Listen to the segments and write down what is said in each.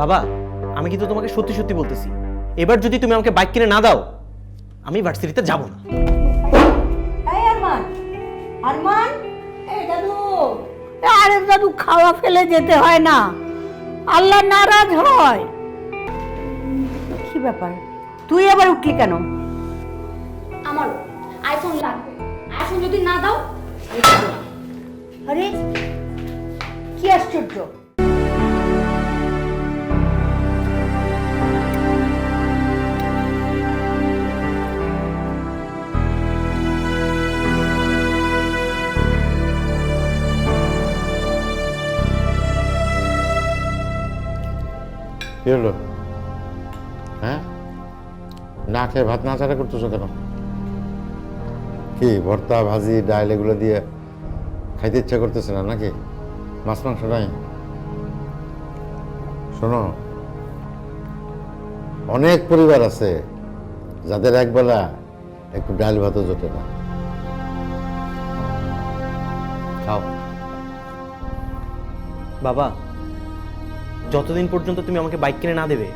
বাবা আমি কিন্তু তোমাকে সত্যি সত্যি বলতেছি। এবার যদি তুমি আমাকে বাইক কিনে না দাও আমি ভার্সিটিতে যাব না। এই আরমান আরমান দাদু। আরে দাদু খাওয়া ফেলে যেতে হয় না। আল্লাহ নারাজ হয়। কি ব্যাপার? তুই আবার উঠলি কেন? আমারও। আইফোন লাগবে। আইফোন যদি না দাও আরে কি আশ্চর্য। কি হলো? হ্যাঁ? না খেয়ে ভাত না ছাড়া করতেছো কেন? কি, ভর্তা, ভাজি ডাল এগুলো দিয়ে খাইতে ইচ্ছা করতেছে না নাকি? মাছ, মাংস নাই? শোনো, অনেক পরিবার আছে যাদের একবেলা একটু ডাল ভাতও জোটে না। খাও। বাবা যতদিন পর্যন্ত তুমি আমাকে বাইক কিনে না দেবে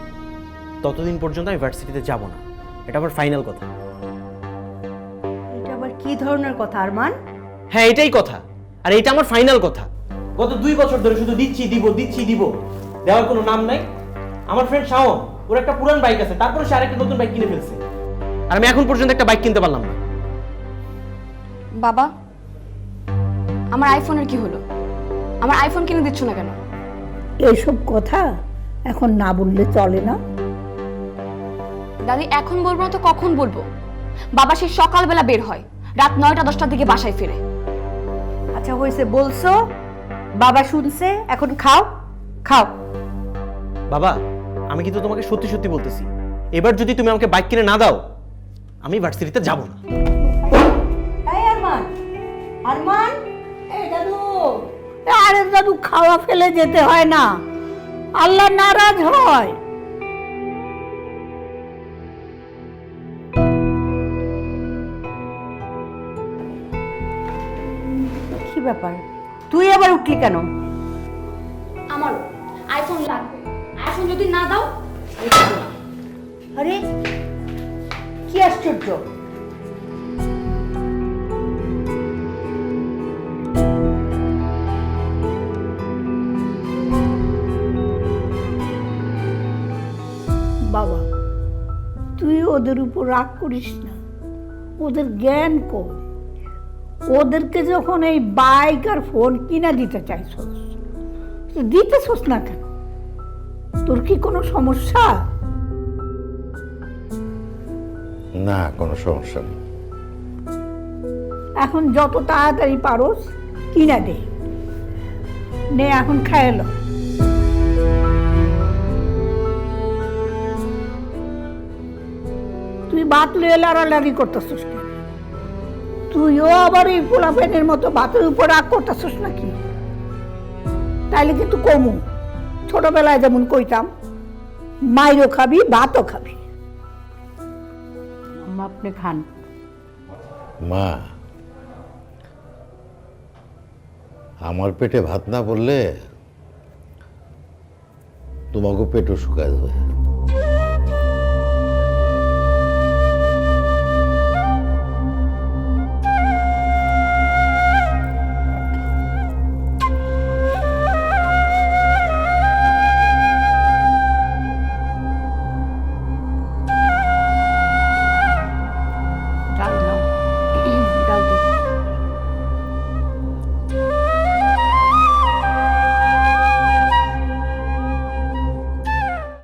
ততদিন পর্যন্ত আমি ভার্সিটিতে যাব না। এটা আমার ফাইনাল কথা। এটা আবার কি ধরনের কথা আরমান? হ্যাঁ এটাই কথা। আর এটা আমার ফাইনাল কথা। গত দুই বছর ধরে শুধু দিচ্ছি দিব দিচ্ছি দিব। দেওয়ার কোনো নাম নাই। আমার ফ্রেন্ড শাওন ওর একটা পুরান বাইক আছে তারপরে সে আরেকটা নতুন বাইক কিনে ফেলছে। আর আমি এখন পর্যন্ত একটা বাইক কিনতে পারলাম না। বাবা আমার আইফোনের কি হলো? আমার আইফোন কিনে দিচ্ছ না কেন? এইসব কথা এখন না বললে চলে না। দাদি এখন বলব না তো কখন বলব? বাবা সেই সকালবেলা বের হয় রাত নয়টা দশটার দিকে বাসায় ফিরে। আচ্ছা হয়েছে বলছো? বাবা শুনছে এখন খাও খাও। বাবা আমি কিন্তু তোমাকে সত্যি সত্যি বলতেছি এবার যদি তুমি আমাকে বাইক কিনে না দাও আমি ভার্সিটিতে যাব না। দাদু খাওয়া ফেলে যেতে হয় না আল্লাহ নারাজ হয়। কি ব্যাপার? তুই আবার উঠলি কেন? আমারও। আইফোন লাগবে। আইফোন যদি না দাও আরে কি আশ্চর্য। তুই ওদের উপর রাগ করিস না। ওদের জ্ঞান কম। ওদেরকে যখন এই বাইক আর ফোন কিনা দিতে চাইছস তো দিতেছস না কেন? তোর কি কোনো সমস্যা? না কোনো সমস্যা নেই। এখন যত তাড়াতাড়ি পারোস কিনা দে। নে এখন খাইলো তুই ভাত লুয়ে লাড়ালাড়ি করতেছিস কেন? তুইও আবার এই পোলা প্যানের মতো ভাতের উপর রাগ করতেছিস নাকি? তাইলে কিন্তু কমু। ছোটবেলায় যেমন কইতাম মাইরও খাবি ভাতও খাবি। আম্মা, আপনি খান। মা আমার পেটে ভাত না পড়লে তোমাকে পেটও শুকায় যাবে।